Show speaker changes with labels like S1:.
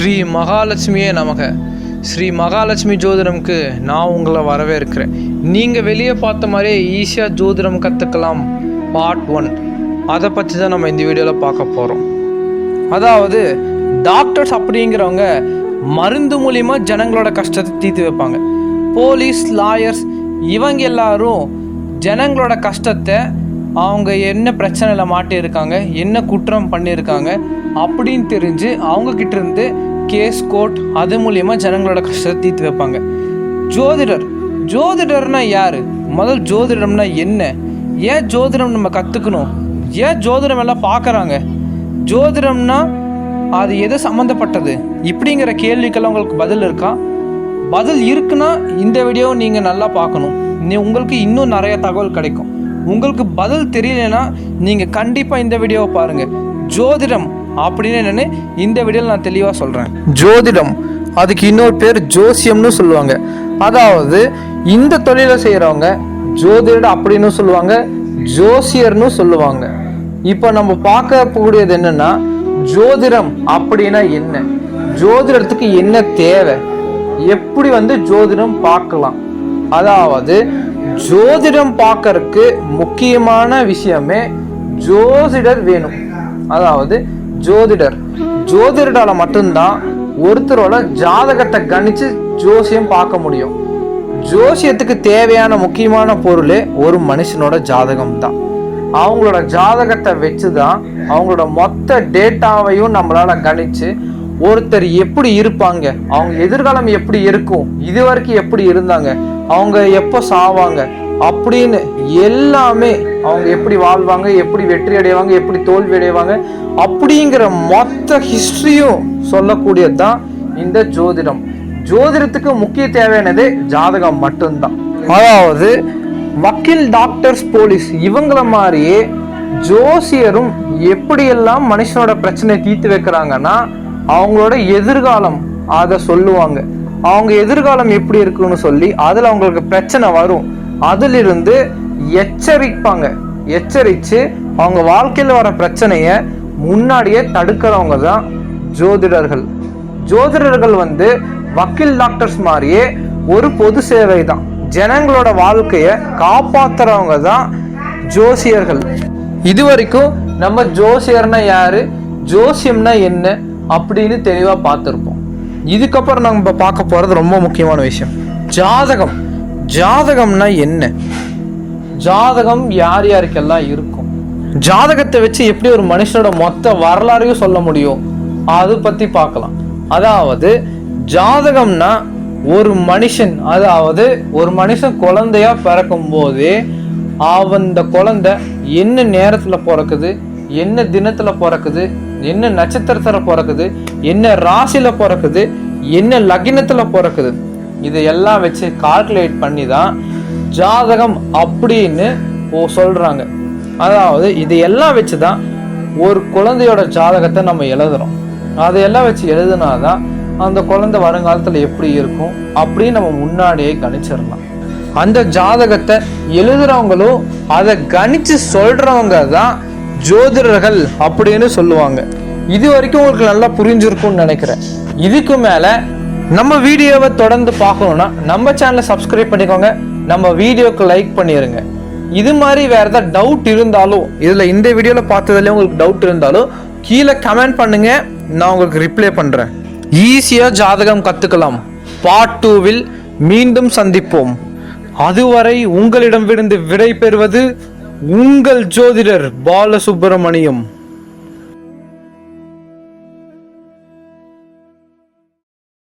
S1: ஸ்ரீ மகாலட்சுமியே நமக. ஸ்ரீ மகாலட்சுமி ஜோதிடம்க்கு நான் உங்களை வரவேற்கிறேன். நீங்கள் வெளியே பார்த்த மாதிரியே ஈஸியாக ஜோதிடம் கற்றுக்கலாம் பார்ட் ஒன் அதை பற்றி தான் நம்ம இந்த வீடியோவில் பார்க்க போகிறோம் அதாவது டாக்டர்ஸ் அப்படிங்கிறவங்க மருந்து மூலிமா ஜனங்களோட கஷ்டத்தை தீர்த்து வைப்பாங்க. போலீஸ் லாயர்ஸ் இவங்க எல்லாரும் ஜனங்களோட கஷ்டத்தை அவங்க என்ன பிரச்சனையில் மாட்டியிருக்காங்க என்ன குற்றம் பண்ணியிருக்காங்க அப்படின்னு தெரிஞ்சு அவங்கக்கிட்ட இருந்து கேஸ் கோர்ட் அது மூலியமா ஜனங்களோட கஷ்டத்தை தீர்த்து வைப்பாங்க. ஜோதிடர். ஜோதிடர்னா யார்? முதல் ஜோதிடம்னா என்ன? ஏன் ஜோதிடம் நம்ம கற்றுக்கணும் ஏன் ஜோதிடம் எல்லாம் பார்க்குறாங்க ஜோதிடம்னா அது எது சம்மந்தப்பட்டது இப்படிங்கிற கேள்விக்கெல்லாம் உங்களுக்கு பதில் இருக்கா? பதில் இருக்குன்னா இந்த வீடியோ நீங்கள் நல்லா பார்க்கணும். நீ உங்களுக்கு இன்னும் நிறைய தகவல் கிடைக்கும். உங்களுக்கு பதில் தெரியலனா நீங்கள் கண்டிப்பாக இந்த வீடியோவை பாருங்கள் ஜோதிடம். அப்படின்னு என்னன்னு இந்த வீடியோவில் நான் தெளிவாக சொல்கிறேன் ஜோதிடம். அதுக்கு இன்னொரு பேர் ஜோசியம்னு சொல்லுவாங்க. அதாவது இந்த தொழிலை செய்கிறவங்க ஜோதிடர் அப்படின்னு சொல்லுவாங்க ஜோசியர்னு சொல்லுவாங்க. இப்போ நம்ம பார்க்க என்னன்னா ஜோதிடம் அப்படின்னா என்ன? ஜோதிடத்துக்கு என்ன தேவை? எப்படி வந்து ஜோதிடம் பார்க்கலாம்? அதாவது ஜோதிடம் பார்க்கறதுக்கு முக்கியமான விஷயமே ஜோதிடர் வேணும். அதாவது ஜோதிடர். ஜோதிடரால் மட்டும்தான் ஒருத்தரோட ஜாதகத்தை கணிச்சு ஜோசியம் பார்க்க முடியும். ஜோசியத்துக்கு தேவையான முக்கியமான பொருளே ஒரு மனுஷனோட ஜாதகம் தான் அவங்களோட ஜாதகத்தை வச்சு தான் அவங்களோட மொத்த டேட்டாவையும் நம்மளால் கணிச்சு ஒருத்தர் எப்படி இருப்பாங்க அவங்க எதிர்காலம் எப்படி இருக்கும் இது வரைக்கும் எப்படி இருந்தாங்க அவங்க எப்போ சாவாங்க அப்படின்னு எல்லாமே அவங்க எப்படி வாழ்வாங்க எப்படி வெற்றி அடைவாங்க எப்படி தோல்வி அடைவாங்க அப்படிங்கிற மொத்த ஹிஸ்ட்ரியும் சொல்லக்கூடியது தான் இந்த ஜோதிடம். ஜோதிடத்துக்கு முக்கிய தேவையானது ஜாதகம் மட்டும்தான். அதாவது வக்கீல் டாக்டர்ஸ் போலீஸ் இவங்கள மாதிரியே ஜோசியரும் எப்படியெல்லாம் மனுஷனோட பிரச்சனையை தீர்த்து வைக்கிறாங்கன்னா அவங்களோட எதிர்காலம் அதை சொல்லுவாங்க. அவங்க எதிர்காலம் எப்படி இருக்குன்னு சொல்லி அதில் அவங்களுக்கு பிரச்சனை வரும். அதிலிருந்து எச்சரிப்பாங்க. எச்சரித்து அவங்க வாழ்க்கையில் வர பிரச்சனையை முன்னாடியே தடுக்கிறவங்க தான் ஜோதிடர்கள். ஜோதிடர்கள் வந்து வக்கீல் டாக்டர்ஸ் மாதிரியே ஒரு பொது சேவை தான். ஜனங்களோட வாழ்க்கையை காப்பாத்துறவங்க தான் ஜோசியர்கள். இது வரைக்கும் நம்ம ஜோசியர்னா யாரு ஜோசியம்னா என்ன அப்படின்னு தெளிவாக பார்த்துருப்போம். இதுக்கப்புறம் நம்ம பார்க்க போகிறது ரொம்ப முக்கியமான விஷயம். ஜாதகம். ஜாதகம்னா என்ன? ஜாதகம் யார் யாருக்கெல்லாம் இருக்கும்? ஜாதகத்தை வச்சு எப்படி ஒரு மனுஷனோட மொத்த வரலாறையும் சொல்ல முடியும்? அது பத்தி பார்க்கலாம். அதாவது ஜாதகம்னா ஒரு மனுஷன் அதாவது ஒரு மனுஷன் குழந்தையா பிறக்கும் போதே அவன் குழந்தை என்ன நேரத்துல பிறக்குது என்ன தினத்துல பிறக்குது என்ன நட்சத்திரத்துல பிறக்குது என்ன ராசியில பிறக்குது என்ன லக்னத்துல பிறக்குது. இதையெல்லாம் வச்சு கால்குலேட் பண்ணி தான் ஜாதகம் அப்படின்னு ஓ சொல்றாங்க. அதாவது இதையெல்லாம் வச்சு தான் ஒரு குழந்தையோட ஜாதகத்தை நம்ம எழுதுறோம். அதையெல்லாம் வச்சு எழுதுனாதான் அந்த குழந்தை வருங்காலத்தில் எப்படி இருக்கும் அப்படின்னு நம்ம முன்னாடியே கணிச்சிடலாம். அந்த ஜாதகத்தை எழுதுறவங்களும் அதை கணிச்சு சொல்றவங்க தான் ஜோதிடர்கள் அப்படின்னு சொல்லுவாங்க. இது வரைக்கும் உங்களுக்கு நல்லா புரிஞ்சிருக்கும்னு நினைக்கிறேன். இதுக்கு மேல நம்ம வீடியோவை தொடர்ந்து பார்க்கணும்னா நம்ம சேனலை சப்ஸ்கிரைப் பண்ணிக்கோங்க. நம்ம வீடியோக்கு லைக் பண்ணிடுங்க இது மாதிரி வேற ஏதாவது டவுட் இருந்தாலும் இதில் இந்த வீடியோவில் பார்த்ததுலேயே உங்களுக்கு டவுட் இருந்தாலும் கீழே கமெண்ட் பண்ணுங்க. நான் உங்களுக்கு ரிப்ளை பண்ணுறேன் ஈஸியாக ஜாதகம் கற்றுக்கலாம் பார்ட் டூவில் மீண்டும் சந்திப்போம். அதுவரை உங்களிடமிருந்து விடை பெறுவது உங்கள் ஜோதிடர் பாலசுப்பிரமணியம்